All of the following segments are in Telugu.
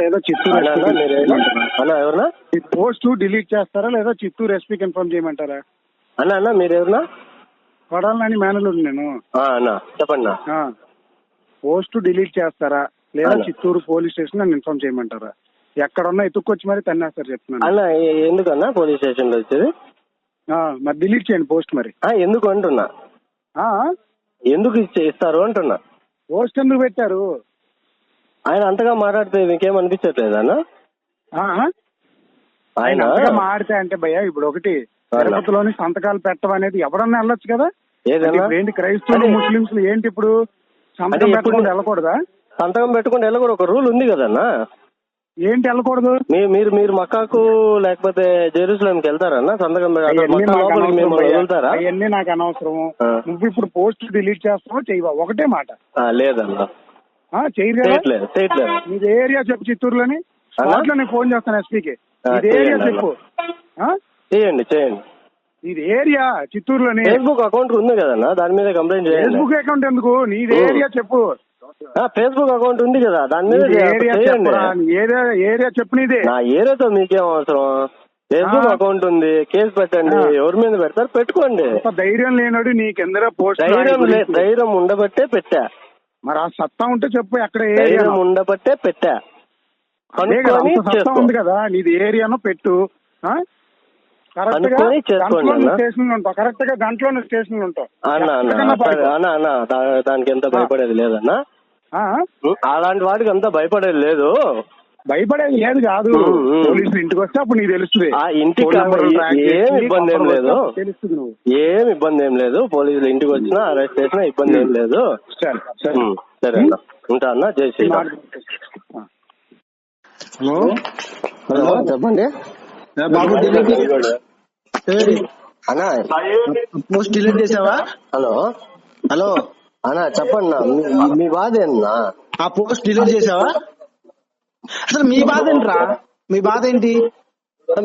లేదా చిత్తూరు అన్నా, ఎవరన్నా? ఈ పోస్ట్ డిలీట్ చేస్తారా లేదా చిత్తూరు ఎస్పీకి ఇన్ఫార్మ్ చేయమంటారా? అన్న అన్న మీరు ఎవరన్నా? కొడాలని మేనలుడు నేను. అన్న చెప్పండి. పోస్ట్ డిలీట్ చేస్తారా లేదా. చిత్తూరు పోలీస్ స్టేషన్ నన్ను ఇన్ఫార్మ్ చేయమంటారా? ఎక్కడున్నా ఎత్తుక్కొచ్చి మరి తన్నేస్తారు చెప్తున్నాను అన్న ఎందుకన్నా పోలీస్ స్టేషన్లో వచ్చేది మరి డిలీట్ చేయండి పోస్ట్ మరి. ఎందుకు అంటున్నా? ఆ ఎందుకు ఇస్తారు అంటున్నా? పోస్ట్ ఎందుకు పెట్టారు? ఆయన అంతగా మాట్లాడితే మీకేం అనిపించట్లేదు అన్న? ఆయన అంతగా మాడితే అంటే భయ్యా ఇప్పుడు ఒకటి. తిరుపతిలోని సంతకాలు పెట్టడం అనేది ఎవరన్నా వెళ్ళొచ్చు కదా? ఏంటి క్రైస్తవులు. ముస్లింస్ ఏంటి ఇప్పుడు? సంతకం పెట్టకుండా వెళ్ళకూడదా? సంతకం పెట్టుకుంటే వెళ్ళకూడదు ఒక రూల్ ఉంది కదన్నా? ఏంటి వెళ్ళకూడదు? మీరు మీరు మక్కాకు లేకపోతే జెరూసలంకి వెళ్తారన్నా? సంతకం అక్కడ అవన్నీ నాకు అనవసరం. నువ్వు ఇప్పుడు పోస్ట్ డిలీట్ చేస్తావో చేయవా? ఒకటే మాట. లేదన్నా. చేయట్లేదు చేయట్లేదు. నీది ఏరియా చెప్పు చిత్తూరులోని? అన్నా? స్పాట్లో నేను ఫోన్ చేస్తాను ఎస్పీకి. ఇది ఏరియా చెప్పు? చేయండి చేయండి. ఇది ఏరియా చిత్తూరులోని? ఫేస్బుక్ అకౌంట్ ఉంది కదన్నా దాని మీద కంప్లైంట్ చేయండి. ఫేస్బుక్ అకౌంట్ ఎందుకు? నీది. ఏరియా చెప్పు. ఆ, ఫేస్బుక్ అకౌంట్ ఉంది కదా దాని మీద ఏరియా ఏరియా ఏరియా చెప్పు నీదే. నా ఏరియాతో మీకేం అవసరం? ఫేస్బుక్. అకౌంట్ ఉంది కేసు పెట్టండి. ఎవరి మీద పెడతారు? పెట్టుకోండి. ధైర్యం లేనాడు నీకెందరో పోస్ట్ ధైర్యం ధైర్యం ఉండబట్టే పెట్టా. మరి ఆ సత్తా ఉంటే చెప్పు ఎక్కడ ఏరియా ఉండబట్టే పెట్టా. సత్తా ఉంది కదా నీది ఏరియాను పెట్టు. కరెక్ట్గా అనుకొని చేసుకోండి గంటలో అన్న. స్టేషన్ ఉంటావు. కరెక్ట్గా గంటలో స్టేషన్ ఉంటావు దానికి ఎంత భయపడేది లేదన్నా. అలాంటి వాటికి అంతా భయపడేది లేదు. భయపడేది లేదు కాదు. పోలీసులు ఇంటికి వస్తే అప్పుడు నీకు తెలుస్తుంది. ఏ- ఇబ్బంది ఏం లేదు. తెలుస్తుంది నువ్వు. ఏం ఇబ్బంది ఏం లేదు. పోలీసులు ఇంటికి వచ్చినా అరెస్ట్ చేసినా ఇబ్బంది ఏం లేదు. సరే అన్న. ఉంటా అన్న. జై శ్రీరామ్. ఆ. హలో. హలో. చెప్పండి. అన్న. పోస్ట్ డిలీట్ చేసావా? హలో. హలో. అన్న చెప్పండి. మీ- బాధ ఏందన్నా? ఆ పోస్ట్ డిలీట్ చేసావా? అసలు మీ బాధ ఏంట్రా? మీ బాధ ఏంటి?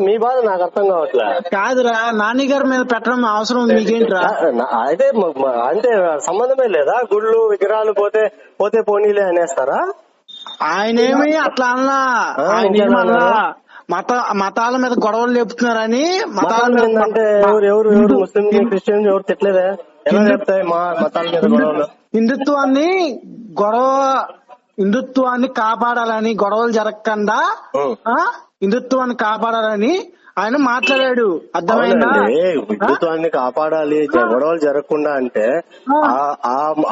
మీ బాధ నాకు అర్థం కావట్లే. కాదురా నాని గారి మీద పెట్టడం అవసరం మీకేంట్రా? అయితే అంటే సంబంధమే లేదా? గుళ్ళు విగ్రహాలు పోతే పోతే పోనీలే అనేస్తారా? ఆయనేమి అట్లా అన్నా? మత మతాల మీద గొడవలు లేపుతున్నారని మతాల మీద మీద అంటే ఎవరు ఎవరు ఎవరు ముస్లిం క్రిస్టియన్ ఎవరు తిట్టలేదే? ఎలా చెప్తాయి మా మతాల మీద గొడవలు? హిందుత్వాన్ని గొడవ హిందుత్వాన్ని కాపాడాలని గొడవలు జరగకుండా హిందుత్వాన్ని కాపాడాలని ఆయన మాట్లాడాడు. అర్థమైందా? హిందుత్వాన్ని కాపాడాలి గొడవలు జరగకుండా అంటే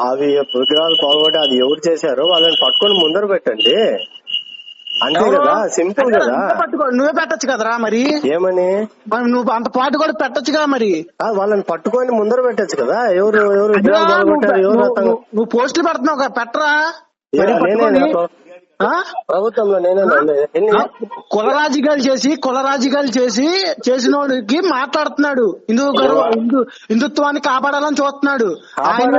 అవి విగ్రహాలు పాల్గొట్టి అది ఎవరు చేశారో వాళ్ళని పట్టుకొని ముందర పెట్టండి. అంతే? కదా? సింపుల్ కదా? నువ్వే పెట్టొచ్చు కదరా మరి? ఏమని? నువ్వు అంత పాటు కూడా పెట్టొచ్చు కదా మరి? వాళ్ళని పట్టుకొని ముందర పెట్టచ్చు కదా? ఎవరు ఎవరు నువ్వు పోస్టులు పెడుతున్నావు కదా పెట్టరా? ప్రభుత్వంలో నేనే ఎన్ని ఆ, కుల రాజకీయాలు చేసి కుల రాజకీయాలు చేసి చేసినోడికి మాట్లాడుతున్నాడు. హిందూ హిందుత్వాన్ని కాపాడాలని చూస్తున్నాడు. ఆయన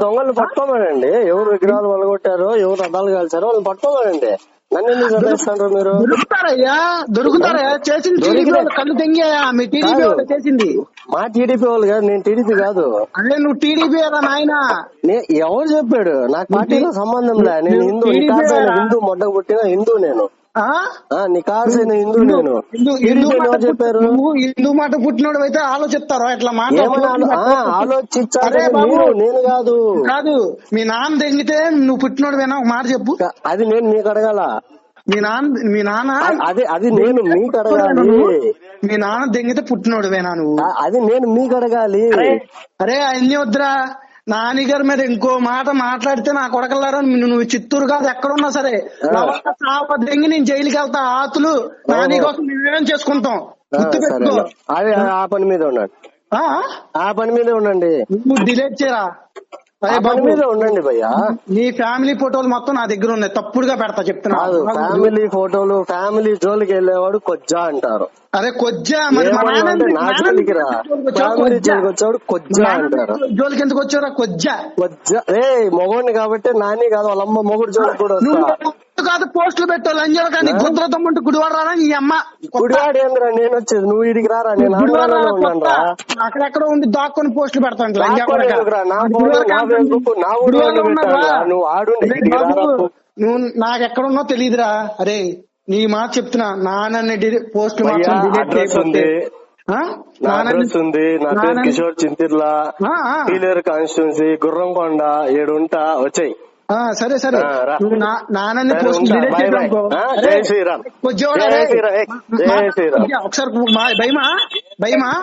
దొంగలు పట్టుకోమనండి. ఎవరు విగ్రహాలు వలగొట్టారో ఎవరు రథాలు కాల్చారో వాళ్ళని పట్టుకోమనండి. నన్ను మీరు? దొరుకుతారయ్యా దొరుకుతారయ్యా. చేసింది టీడీపీ వాళ్ళు కళ్ళు తెంగాయా? మీ టీడీపీ. వాళ్ళు చేసింది. మా టీడీపీ వాళ్ళు కాదు నేను టీడీపీ కాదు. అదే నువ్వు టీడీపీ కదా నాయన? నే- ఎవరు చెప్పాడు? నాకు పార్టీలో సంబంధం లే. నేను హిందూ. హిందూ మొట్ట పుట్టిన హిందూ నేను. నికాసైన హిందూ నేను? హిందూ మాట చెప్పారు? నువ్వు హిందూ మాట పుట్టినోడు అయితే ఆలోచిస్తారో? ఇట్లా మాట ఏమని ఆలో- ఆ, ఆలోచించాలి అరే బాబు. మీరు నేను కాదు. కాదు మీ నాన్న తెంగితే నువ్వు పుట్టినోడు వేనా? ఒక మాట చెప్పు. అది నేను మీకు అడగాల. మీ నాన్న మీ నాన్న అది అది నేను మీకు అడగాలి. మీ నాన్న దెంగితే పుట్టినోడు వేనా నువ్వు? అది నేను మీకు అడగాలి. అరే అరే అన్ని వద్దురా. నాన్నగారి మీద ఇంకో మాట మాట్లాడితే నా కొడకల్లారా? నువ్వు నువ్వు చిత్తూరు కాదు ఎక్కడున్నా సరే. దెంగి నేను జైలుకి వెళ్తా. ఆతులు నాని కోసం మేమేం చేసుకుంటాం. ఆ, గుర్తు సరే. పెట్టుకో. అన్న. అది ఆ పని మీద ఉండండి. ఆ? ఆ పని మీద ఉండండి. నువ్వు డిలేట్ చేయరా? బాబు మీద ఉండండి భయ్యా. నీ ఫ్యామిలీ ఫోటోలు మొత్తం నా దగ్గర ఉన్నాయి. తప్పుడుగా పెడతా చెప్తున్నా. కాదు ఫ్యామిలీ ఫోటోలు ఫ్యామిలీ జోలికి వెళ్ళేవాడు కొజ్జా అంటారు. అరే కొజ్జా మరి నా జోలికి రా. జోలికి వచ్చావు? ఫ్యామిలీ కొజ్జా. జోలికి అంటారు. జోలికి ఎందుకు వచ్చావురా కొజ్జా? కొజ్జా. రే మొగోడిని కాబట్టి నాని కాదు వాళ్ళ అమ్మ మొగుడు జోలికి కూడా కాదు పోస్టులు పెట్టాలి. లంజలు కానీ గుద్రతం ఉంటే గుడివాడ నీ అమ్మ? గుడివాడ ఏంద్రా నేను వచ్చేది. నువ్వు ఇడికి రారా? నేను అక్కడెక్కడ ఉండి దాక్కుని పోస్టులు పెడతాను నువ్వు నాకెక్కడ నువ్వు తెలియదురా అరే నీ మాట చెప్తున్నా. నాన్న పోస్ట్ మాత్రం నా పేరు కిషోర్ చింతిర్లా. కాన్స్టిట్యున్సీ గుర్రంకొండ ఏడుంట వచ్చాయి. సరే సరే. నువ్వు నాన్నని పోస్ట్ ఒకసారి భయమా? భయమా?